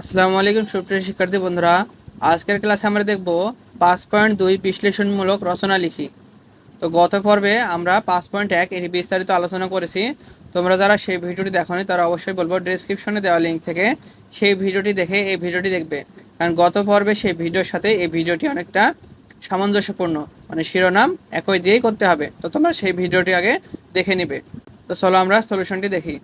আসসালামু আলাইকুম সুপ্রিয় শিক্ষার্থী বন্ধুরা। আজকের ক্লাসে আমরা দেখব পাঁচ পয়েন্ট দুই বিশ্লেষণমূলক রচনা লিখি। তো গত পর্বে আমরা পাঁচ পয়েন্ট এক এটি বিস্তারিত আলোচনা করেছি। তোমরা যারা সেই ভিডিওটি দেখোনি, তারা অবশ্যই বলব ডিসক্রিপশনে দেওয়া লিঙ্ক থেকে সেই ভিডিওটি দেখে এই ভিডিওটি দেখবে। কারণ গত পর্বে সেই ভিডিওর সাথে এই ভিডিওটি অনেকটা সামঞ্জস্যপূর্ণ। মানে শিরোনাম একই দিয়েই করতে হবে। তো তোমরা সেই ভিডিওটি আগে দেখে নিবে। তো চলো আমরা সলিউশনটি দেখি।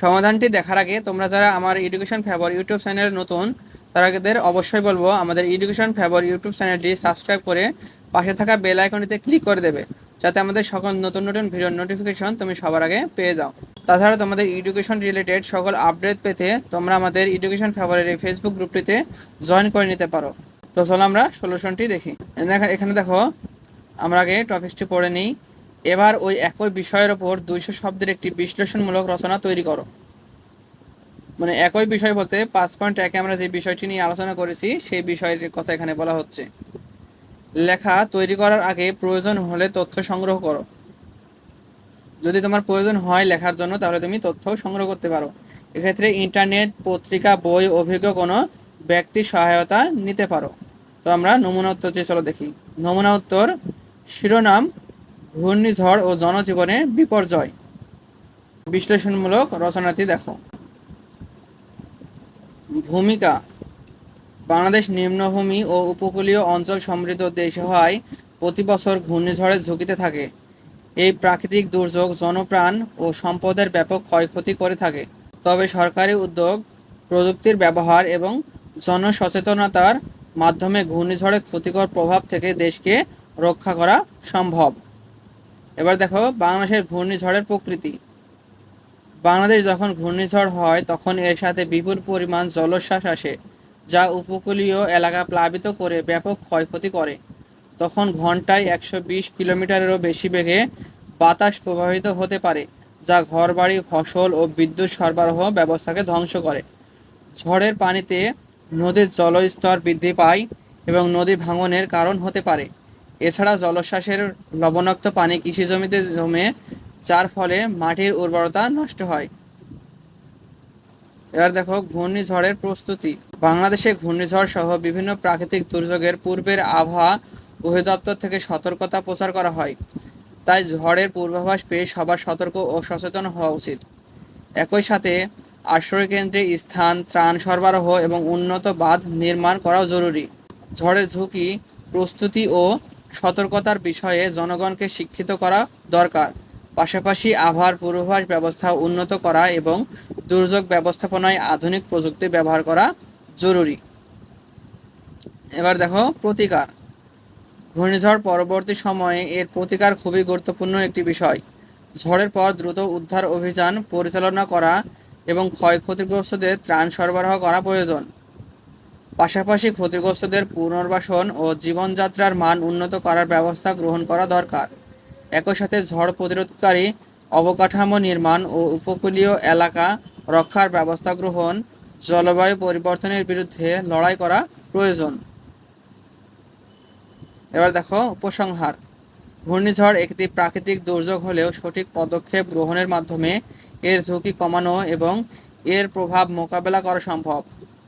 সমাধানটি দেখার আগে তোমরা যারা আমার এডুকেশন ফেভার ইউটিউব চ্যানেল নতুন তারাদের অবশ্যই বলব আমাদের এডুকেশন ফেভার ইউটিউব চ্যানেলটি সাবস্ক্রাইব করে পাশে থাকা বেল আইকনটিতে ক্লিক করে দেবে, যাতে আমাদের সকল নতুন নতুন ভিডিওর নোটিফিকেশন তুমি সবার আগে পেয়ে যাও। তাছাড়া তোমাদের এডুকেশন রিলেটেড সকল আপডেট পেতে তোমরা আমাদের এডুকেশন ফেভারের এই ফেসবুক গ্রুপটিতে জয়েন করে নিতে পারো। তো চলো আমরা সলিউশনটি দেখি। এখানে- দেখো, আমরা আগে টপিকসটি পড়ে নিই। এবার ওই একই বিষয়ের ওপর দুইশো শব্দের একটি বিশ্লেষণমূলক রচনা তৈরি করো। মানে একই বিষয় বলতে পাঁচ পয়েন্ট একে আমরা যে বিষয়টি নিয়ে আলোচনা করেছি, সেই বিষয়ের কথা এখানে বলা হচ্ছে। লেখা, তৈরি করার আগে প্রয়োজন হলে তথ্য সংগ্রহ করো। যদি তোমার প্রয়োজন হয় লেখার জন্য, তাহলে তুমি তথ্য সংগ্রহ করতে পারো। এক্ষেত্রে ইন্টারনেট, পত্রিকা, বই, অভিজ্ঞ কোনো ব্যক্তির সহায়তা নিতে পারো। তো আমরা নমুনা উত্তরটি চলো দেখি। নমুনা উত্তর, শিরোনাম ঘূর্ণিঝড় ও জনজীবনে বিপর্যয়। বিশ্লেষণমূলক রচনাটি দেখো। ভূমিকা। বাংলাদেশ নিম্নভূমি ও উপকূলীয় অঞ্চল সমৃদ্ধ দেশ হওয়ায় প্রতি বছর ঘূর্ণিঝড়ের ঝুঁকিতে থাকে। এই প্রাকৃতিক দুর্যোগ জনপ্রাণ ও সম্পদের ব্যাপক ক্ষয়ক্ষতি করে থাকে। তবে সরকারি উদ্যোগ, প্রযুক্তির ব্যবহার এবং জনসচেতনতার মাধ্যমে ঘূর্ণিঝড়ের ক্ষতিকর প্রভাব থেকে দেশকে রক্ষা করা সম্ভব। এবার দেখো, বাংলাদেশের ঘূর্ণিঝড়ের প্রকৃতি। বাংলাদেশ যখন ঘূর্ণিঝড় হয়, তখন এর সাথে বিপুল পরিমাণ জলোচ্ছ্বাস আসে, যা উপকূলীয় এলাকা প্লাবিত করে ব্যাপক ক্ষয়ক্ষতি করে। তখন ঘন্টায় একশো বিশ কিলোমিটারেরও বেশি বেগে বাতাস প্রবাহিত হতে পারে, যা ঘরবাড়ি, ফসল ও বিদ্যুৎ সরবরাহ ব্যবস্থাকে ধ্বংস করে। ঝড়ের পানিতে নদীর জলস্তর বৃদ্ধি পায় এবং নদী ভাঙনের কারণ হতে পারে। এছাড়া জলোচ্ছ্বাসের লবণাক্ত পানি কৃষি জমিতে জমে, যার ফলে মাটির উর্বরতা নষ্ট হয়। এবার দেখো, ঘূর্ণিঝড়ের প্রস্তুতি। বাংলাদেশে ঘূর্ণিঝড় সহ বিভিন্ন প্রাকৃতিক দুর্যোগের পূর্বের আবহাওয়া অধিদপ্তর থেকে সতর্কতা প্রচার করা হয়। তাই ঝড়ের পূর্বাভাস পেয়ে সবার সতর্ক ও সচেতন হওয়া উচিত। একই সাথে আশ্রয় কেন্দ্রে স্থান, ত্রাণ সরবরাহ এবং উন্নত বাঁধ নির্মাণ করাও জরুরি। ঝড়ের ঝুঁকি প্রস্তুতি ও সতর্কতার বিষয়ে জনগণকে শিক্ষিত করা দরকার। পাশাপাশি আবহাওয়ার পূর্বাভাস ব্যবস্থা উন্নত করা এবং দুর্যোগ ব্যবস্থাপনায় আধুনিক প্রযুক্তি ব্যবহার করা জরুরি। এবার দেখো প্রতিকার। ঘূর্ণিঝড় পরবর্তী সময়ে এর প্রতিকার খুবই গুরুত্বপূর্ণ একটি বিষয়। ঝড়ের পর দ্রুত উদ্ধার অভিযান পরিচালনা করা এবং ক্ষয়ক্ষতিগ্রস্তদের ত্রাণ সরবরাহ করা প্রয়োজন। পাশাপাশি ক্ষতিগ্রস্তদের পুনর্বাসন ও জীবনযাত্রার মান উন্নত করার ব্যবস্থা গ্রহণ করা দরকার। একই সাথে ঝড় প্রতিরোধকারী অবকাঠামো নির্মাণ ও উপকূলীয় এলাকা রক্ষার ব্যবস্থা গ্রহণ, জলবায়ু পরিবর্তনের বিরুদ্ধে লড়াই করা প্রয়োজন। এবার দেখো উপসংহার। ঘূর্ণিঝড় একটি প্রাকৃতিক দুর্যোগ হলেও সঠিক পদক্ষেপ গ্রহণের মাধ্যমে এর ঝুঁকি কমানো এবং এর প্রভাব মোকাবেলা করা সম্ভব।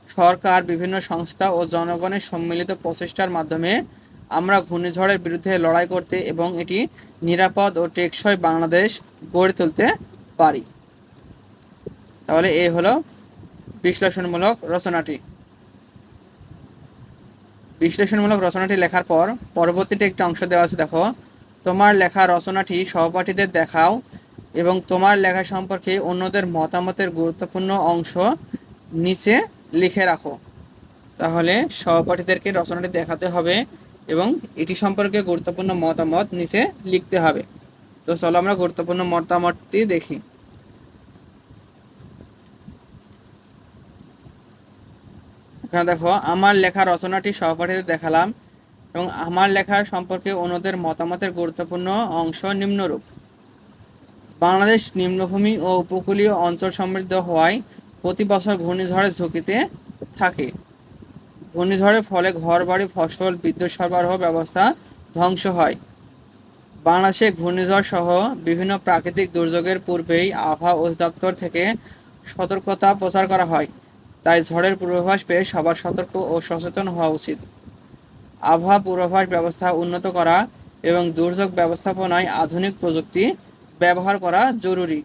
সরকার, বিভিন্ন সংস্থা ও জনগণের সম্মিলিত প্রচেষ্টার মাধ্যমে আমরা ঘূর্ণিঝড়ের বিরুদ্ধে লড়াই করতে এবং এটি নিরাপদ ও টেকসই বাংলাদেশ গড়ে তুলতে পারি। তাহলে এই হলো বিশ্লেষণমূলক রচনাটি। বিশ্লেষণমূলক রচনাটি লেখার পর পরবর্তীতে একটি অংশ দেওয়া আছে, দেখো, তোমার লেখা রচনাটি সহপাঠীদের দেখাও এবং তোমার লেখা সম্পর্কে অন্যদের মতামতের গুরুত্বপূর্ণ অংশ নিচে লিখে রাখো। তাহলে সহপাঠীদেরকে রচনাটি দেখাতে হবে এবং এটি সম্পর্কে গুরুত্বপূর্ণ মতামত নিচে লিখতে হবে। তো চলো আমরা গুরুত্বপূর্ণ মতামতটি দেখি। এখানে দেখো, আমার লেখা রচনাটি সহপাঠীদের দেখালাম এবং আমার লেখা সম্পর্কে অন্যদের মতামতের গুরুত্বপূর্ণ অংশ নিম্নরূপ। বাংলাদেশ নিম্নভূমি ও উপকূলীয় অঞ্চল সমৃদ্ধ হওয়ায় প্রতি বছর ঘূর্ণিঝড়ের ঝুঁকিতে থাকে। ঘূর্ণিঝড়ের ফলে ঘরবাড়ি, ফসল, বিদ্যুৎ সরবরাহ ব্যবস্থা ধ্বংস হয়। বাংলাদেশে ঘূর্ণিঝড় সহ বিভিন্ন প্রাকৃতিক দুর্যোগের পূর্বেই আবহাওয়া অধিদপ্তর থেকে সতর্কতা প্রচার করা হয়। তাই ঝড়ের পূর্বাভাস পেয়ে সবার সতর্ক ও সচেতন হওয়া উচিত। আবহাওয়া পূর্বাভাস ব্যবস্থা উন্নত করা এবং দুর্যোগ ব্যবস্থাপনায় আধুনিক প্রযুক্তি ব্যবহার করা জরুরি।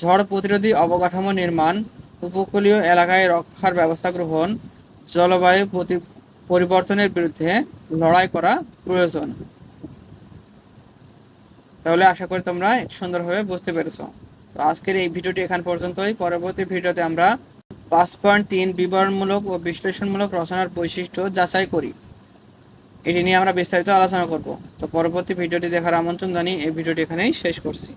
ঝড় প্রতিরোধী অবকাঠামো নির্মাণ উপকূলীয় এলাকায় রক্ষার ব্যবস্থা গ্রহণ, জলবায়ু পরিবর্তনের বিরুদ্ধে লড়াই করা প্রয়োজন। তাহলে আশা করি তোমরা সুন্দরভাবে বুঝতে পেরেছ। তো আজকের এই ভিডিওটি এখান পর্যন্তই। পরবর্তী ভিডিওতে আমরা পাঁচ পয়েন্ট তিন বিবরণমূলক ও বিশ্লেষণমূলক রচনার বৈশিষ্ট্য যাচাই করি। এটি নিয়ে আমরা বিস্তারিত আলোচনা করব। তো পরবর্তী ভিডিওটি দেখার আমন্ত্রণ জানিয়ে এই ভিডিওটি এখানেই শেষ করছি।